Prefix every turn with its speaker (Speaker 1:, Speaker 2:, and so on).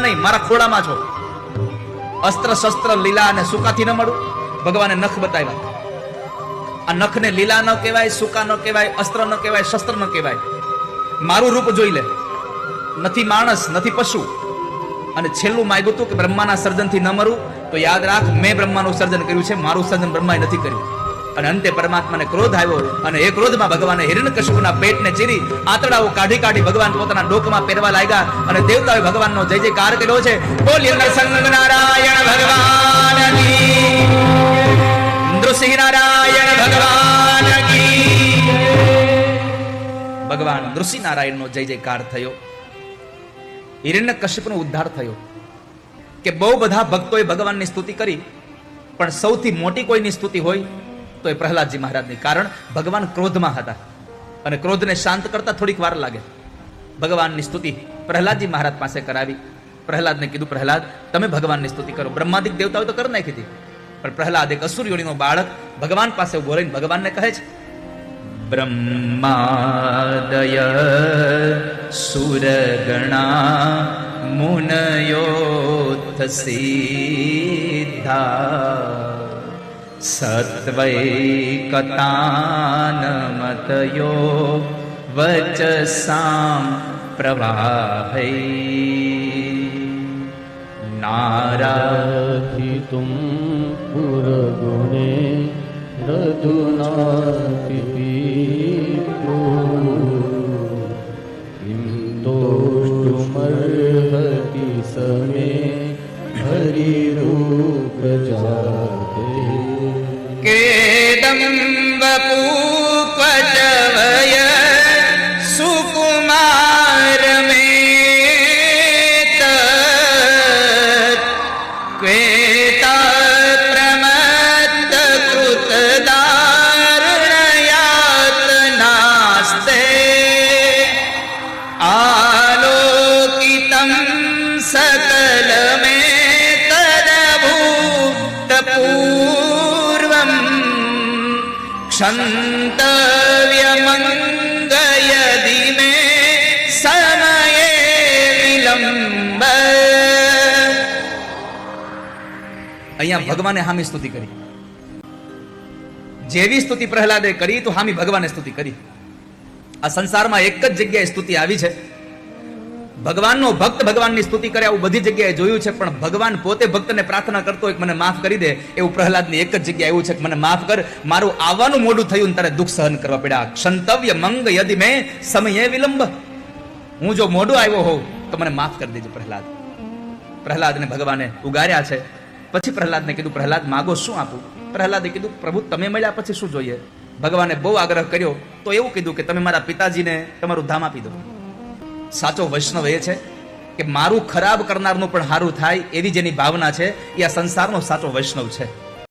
Speaker 1: નહીં, મારા ખોળામાં છો. અસ્ત્ર શસ્ત્ર લીલા અને સુકાથી ન મળું. ભગવાને નખ બતાવ્યા. આ નખને લીલા ન કહેવાય, સુકા ન કહેવાય, અસ્ત્ર ન કહેવાય, શસ્ત્ર ન કહેવાય. મારું રૂપ જોઈ લે. નથી માણસ, નથી પશુ. અને છેલ્લું માગ્યું હતું કે બ્રહ્માના સર્જનથી ન મરું. તો યાદ રાખ, મેં બ્રહ્માનું સર્જન કર્યું છે, મારું સર્જન બ્રહ્માએ નથી કર્યું. અને અંતે પરમાત્માને ક્રોધ આવ્યો અને એ ક્રોધમાં ભગવાને હિરણ્યકશિપુના પેટને ચીરી, આંતરડાઓ કાઢી કાઢી ભગવાન પોતાના ડોકમાં પહેરવા લાગ્યા અને દેવતાઓએ ભગવાનનો જય જયકાર કર્યો છે. બોલ્યો નરસંગ નારાયણ ભગવાન નૃસિંહ નારાયણ ભગવાન ભગવાન નૃસિંહ નારાયણનો જય જયકાર થયો. હિરણ્ય કશ્યપનો ઉદ્ધાર થયો. કે બહુ બધા ભક્તોએ ભગવાનની સ્તુતિ કરી, પણ સૌથી મોટી કોઈની સ્તુતિ હોય? તો એ પ્રહલાદજી મહારાજની, કારણ ભગવાન ક્રોધમાં હતા અને ક્રોધને શાંત કરતા થોડીક વાર લાગે. ભગવાનની સ્તુતિ પ્રહલાદજી મહારાજ પાસે કરાવી. પ્રહલાદને કીધું, પ્રહલાદ, તમે ભગવાનની સ્તુતિ કરો. બ્રહ્માદિક દેવતાઓ તો કરી નાખી હતી. પણ પ્રહલાદ એક અસુર યોનીનો બાળક ભગવાન પાસે ઊભો રહીને ભગવાનને કહે છે, બ્રહ્માદય સુરગણા મુનયોથ સિદ્ધા सत्त्वैकतानमतयो वचसां प्रवाहै। नारितुर्गुणे दुन يقول क्षन्तव्यमङ्गयदि मे समये વિલંબ અહીંયા ભગવાને હામી સ્તુતિ કરી જેવી સ્તુતિ પ્રહલાદે કરી તો હામી ભગવાને સ્તુતિ કરી આ સંસારમાં એક જ જગ્યાએ સ્તુતિ આવી છે ભગવાનનો ભક્ત ભગવાનની સ્તુતિ કરે આવું બધી જગ્યાએ જોયું છે, પણ ભગવાન પોતે ભક્તને પ્રાર્થના કરતો હોય મને માફ કરી દે, એવું પ્રહલાદની એક જ જગ્યાએ એવું છે કે મને માફ કર, મારું આવવાનું મોડું થયું ને તારે દુઃખ સહન કરવા પડ્યા. ક્ષંતવ્ય મંગ યદિ મેં સમયે વિલંબ. હું જો મોડું આવ્યો હોઉં, તો મને માફ કરી દેજો પ્રહલાદ. પ્રહલાદને ભગવાને ઉગાર્યા છે. પછી પ્રહલાદને કીધું, પ્રહલાદ, માગો શું આપું? પ્રહલાદે કીધું, પ્રભુ, તમે મળ્યા પછી શું જોઈએ? ભગવાને બહુ આગ્રહ કર્યો, તો એવું કીધું કે, તમે મારા પિતાજીને તમારું ધામ આપી દો. સાચો વૈષ્ણવ એ છે કે મારું ખરાબ કરનારનું પણ સારું થાય એવી જેની ભાવના છે, એ આ સંસારનો સાચો વૈષ્ણવ છે.